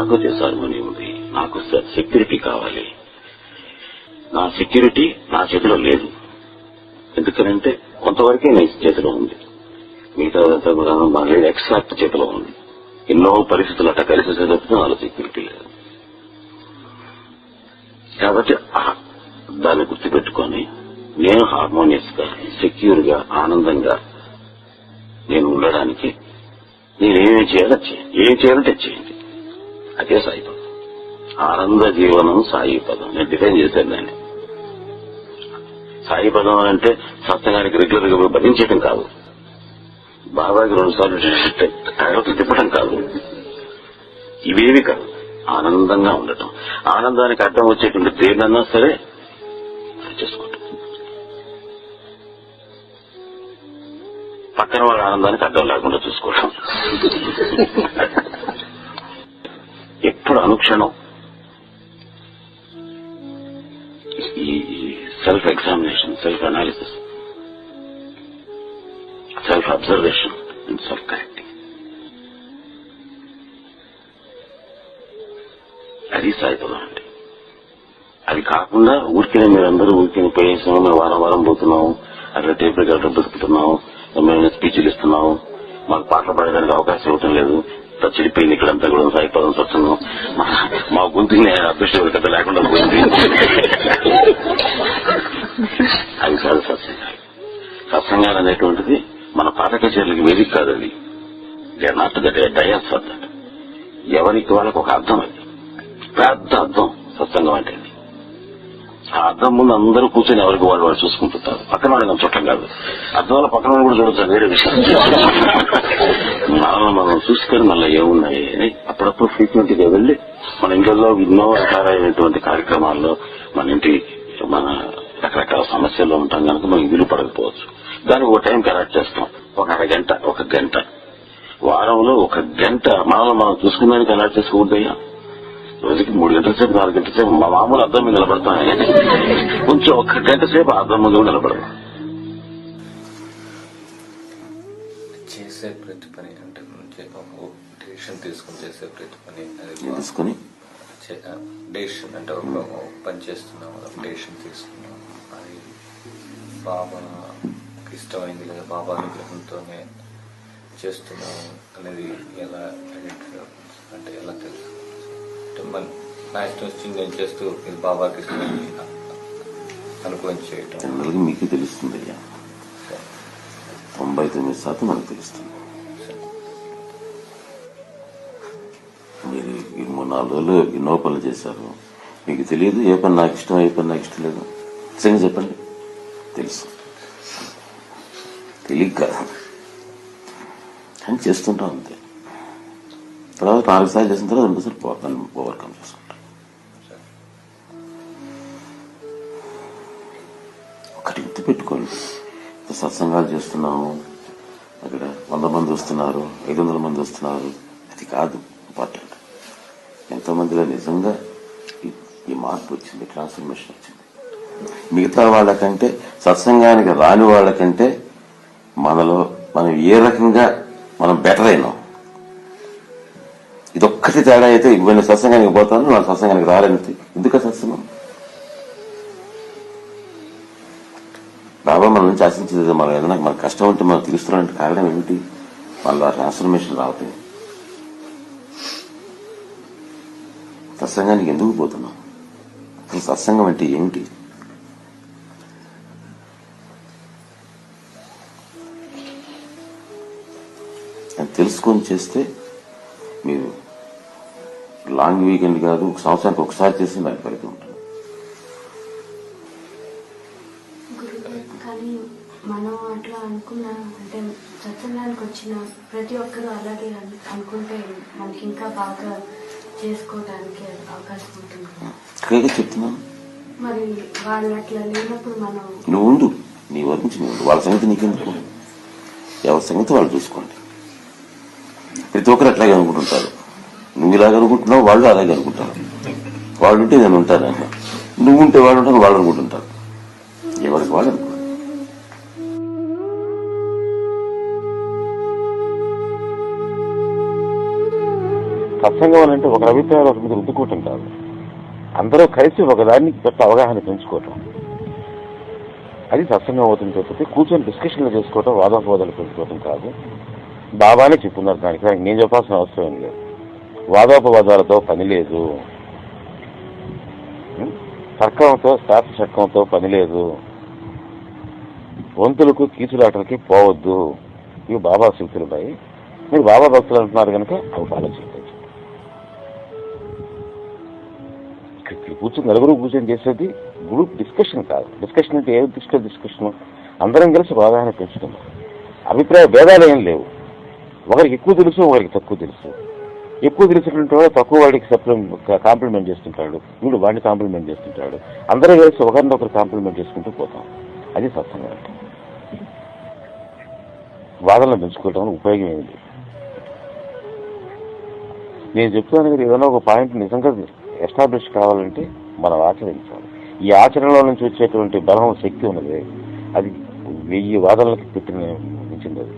నాకు మనీ ఉంది. నాకు సెక్యూరిటీ కావాలి. నా సెక్యూరిటీ నా చేతిలో లేదు. ఎందుకనంటే కొంతవరకే నా చేతిలో ఉంది. మిగతా కూడా మా లేదు ఎక్స్ట్రాక్ట్ చేతిలో ఉంది. ఎన్నో పరిస్థితులు అట్లా కలిసి వచ్చేటప్పుడు సెక్యూరిటీ లేదు. కాబట్టి దాన్ని గుర్తుపెట్టుకొని నేను హార్మోనియస్గా సెక్యూర్గా ఆనందంగా నేను ఉండడానికి నేను చేయాలో చేయండి ఏం చేయాలంటే చేయండి. అదే సాయి పదం ఆనంద జీవనం సాయి పదం నేను డిఫైన్ చేశాను దాన్ని. సాయి పదం అంటే సత్సంగానికి రెగ్యులర్గా భరించడం కాదు. బాబాకి రెండు సార్లు అడగలు తిప్పడం కాదు. ఇవేవి కాదు. ఆనందంగా ఉండటం. ఆనందానికి అర్థం వచ్చేటువంటి దేన్నన్నా సరే అది చేసుకోవటం. పక్కన వాళ్ళ ఆనందానికి అర్థం లేకుండా చూసుకోవటం. ఇప్పుడు అనుక్షణం. ఈ self examination self analysis self observation and self correcting అది సాయిపదం అండి అది కాకుండా ఊరికే మీరందరూ ఊరికే పోయేసాము మేము వారం వారం పోతున్నాము అట్లా టేప్ రికార్డర్ బతుకుతున్నాము మేము స్పీచ్లు ఇస్తున్నాము మాకు పాటలు పాడడానికి అవకాశం ఇవ్వటం లేదు. ఇంత చెడిపోయింది ఇక్కడంతా కూడా. సాయిపదం సత్సంగం మా- మా గొంతుని అదృష్టం కథ లేకుండా పోయింది. అది కాదు సత్సంగాలు సత్సంగాలు అనేటువంటిది మన పాట కచేరీలకు వేదిక కాదు అది. దే నాట్ దట్ డయాస్ ఎవరికి వాళ్ళకి ఒక అర్థం అది. పెద్ద అర్థం సత్సంగం అంటే అర్థం ముందు అందరూ కూర్చొని ఎవరికి వాళ్ళు వాళ్ళు చూసుకుంటుంటారు. పక్కన వాళ్ళని మనం కాదు. అర్థం వల్ల పక్కన వాళ్ళు కూడా చూడొచ్చు వేరే విషయం. మనం మనం చూసుకొని మళ్ళీ ఏమున్నాయి? అని అప్పుడప్పుడు ఫ్రీక్వెంట్గా వెళ్ళి మన ఇంట్లో ఎన్నో రకాలైనటువంటి కార్యక్రమాల్లో మన ఇంటి మన రకరకాల సమస్యల్లో ఉంటాం కనుక మనకి విలువ పడకపోవచ్చు. దానికి ఒక టైం కరెక్ట్ చేస్తాం. ఒక అరగంట ఒక గంట. వారంలో ఒక గంట. మనల్ని మనం చూసుకున్నానికి అలర్ట్ చేసుకోవద్దయ్యా? రోజుకి మూడు గంటల సేపు నాలుగు గంటల సేపు మా మామూలు అద్దం మీద నిలబడతాం కొంచెం ఒక గంట సేపు అద్దం ముందు కూడా నిలబడతాం చేసే ప్రతి పని అంటే డెసిషన్ తీసుకుని చేసే ప్రతి పని తీసుకుని? డెసిషన్ అంటే ఒక పని చేస్తున్నాం డెసిషన్ తీసుకున్నాం. అది బాబాకి ఇష్టమైంది లేదా బాబా అనుగ్రహంతోనే చేస్తున్నాం అనేది ఎలా అంటే ఎలా తెలుసు? మన నా ఇష్టం చేస్తూ ఇది బాబాకి ఇష్టమైంది చేయటం. మీకు తెలుస్తుంది అయ్యా. తొంభై తొమ్మిది శాతం మనకు తెలుస్తుంది. మీరు ఈ మూడు నాలుగు రోజులు ఎన్నో పనులు చేశారు. మీకు తెలియదు ఏ పని నాకు ఇష్టం ఏ పని నాకు ఇష్టం లేదు. నిజంగా చెప్పండి. తెలుసు. తెలియక. అని కానీ చేస్తుంటాం అంతే. తర్వాత నాలుగు సార్లు చేసిన తర్వాత రెండు సార్లు దాన్ని ఓవర్కమ్ చేసుకుంటాను ఒకటి గుర్తు పెట్టుకోండి. సత్సంగాలు చేస్తున్నాము. అక్కడ వంద మంది వస్తున్నారు ఐదు వందల మంది వస్తున్నారు. అది కాదు ఇంపార్టెంట్ ఎంతమందిలో నిజంగా ఈ- ఈ మార్పు వచ్చింది ట్రాన్స్ఫర్మేషన్ వచ్చింది. మిగతా వాళ్ళకంటే సత్సంగానికి రాని వాళ్ళకంటే మనలో మనం ఏ రకంగా మనం బెటర్ అయినాం? ఇదొక్కటి తేడా అయితే నేను సత్సంగానికి పోతాను నా సత్సంగానికి రాలని ఎందుకు సత్సంగం? బాబా మన నుంచి ఆశించేది మనం ఏదైనా మన కష్టం ఉంటే మనం తీరుస్తున్నామంటే కారణం ఏమిటి? వాళ్ళ ట్రాన్స్ఫర్మేషన్ రావటం. సత్సంగానికి ఎందుకు పోతున్నాం? అసలు సత్సంగం అంటే ఏమిటి అది తెలుసుకొని చేస్తే లాంగ్ వీకెండ్ కాదు ఒక సంవత్సరానికి ఒకసారి చేసి గురుగారు, కానీ మనం అట్లా అనుకున్నా అంటే సత్సంగానికి వచ్చిన ప్రతి ఒక్కరూ అలాగే అను- అనుకుంటే మనకి ఇంకా బాగా చేసుకోవడానికి అవకాశం ఉంటుంది చెప్తున్నాను మరి వాళ్ళు అట్లా లేనప్పుడు మనం నువ్వు ఉండు నీ వరకు నుంచి నువ్వు ఉండు. వాళ్ళ సంగతి నీకెందుకు? ఎవరి సంగతి వాళ్ళు చూసుకోండి. ప్రతి ఒక్కరు అట్లాగే అనుకుంటుంటారు. నువ్వు ఇలాగ అనుకుంటున్నావు వాళ్ళు అలాగే అనుకుంటారు వాళ్ళు ఉంటే నేను ఉంటానన్న నువ్వు ఉంటే వాళ్ళు ఉంటాను వాళ్ళు అనుకుంటుంటారు. ఎవరికి వాళ్ళు అనుకోండి సత్సంగం అని అంటే ఒక అభిప్రాయం ఒక మీద రుద్దుకోవటం కాదు. అందరూ కలిసి ఒకదాన్ని పెద్ద అవగాహన పెంచుకోవటం. అది సత్సంగం అవుతుంది తప్పితే కూర్చొని డిస్కషన్లు చేసుకోవటం వాదోపవాదాలు పెంచుకోవటం కాదు. బాబానే చెప్పున్నారు దానికి నేను చెప్పాల్సిన అవసరం ఏం లేదు. వాదోపవాదాలతో పని లేదు. తర్కంతో శాస్త్ర పని లేదు. వంతులకు కీచులాటలకి పోవద్దు. ఇవి బాబా సూక్తులు బాయి మీరు బాబా భక్తులు అంటున్నారు కనుక అవి ఫాలో ఇక్కడ కూర్చొని నలుగురు కూర్చొని చేసేది గ్రూప్ డిస్కషన్ కాదు. డిస్కషన్ అంటే ఏ దృష్టిలో డిస్కషన్. అందరం కలిసి అవగాహన పెంచుకున్నాం అభిప్రాయ భేదాలు ఏం లేవు. ఒకరికి ఎక్కువ తెలుసు ఒకరికి తక్కువ తెలుసు. ఎక్కువ తెలిసినటువంటి వాడు తక్కువ వాడికి సప్లిమెంట్ కాంప్లిమెంట్ చేస్తుంటాడు. వీడు వాడిని కాంప్లిమెంట్ చేస్తుంటాడు. అందరూ కలిసి ఒకరిని ఒకరు కాంప్లిమెంట్ చేసుకుంటూ పోతాం. అది సత్సంగం అంటే వాదనలు పెంచుకోవటం వల్ల ఉపయోగం ఏమిటి? నేను చెప్తాను కదా ఏదైనా ఒక పాయింట్ నిజంగా ఎస్టాబ్లిష్ కావాలంటే మనం ఆచరించాలి. ఈ ఆచరణలో నుంచి వచ్చేటువంటి బలం శక్తి ఉన్నది. అది వెయ్యి వాదనలకు పెట్టిన మించింది అది.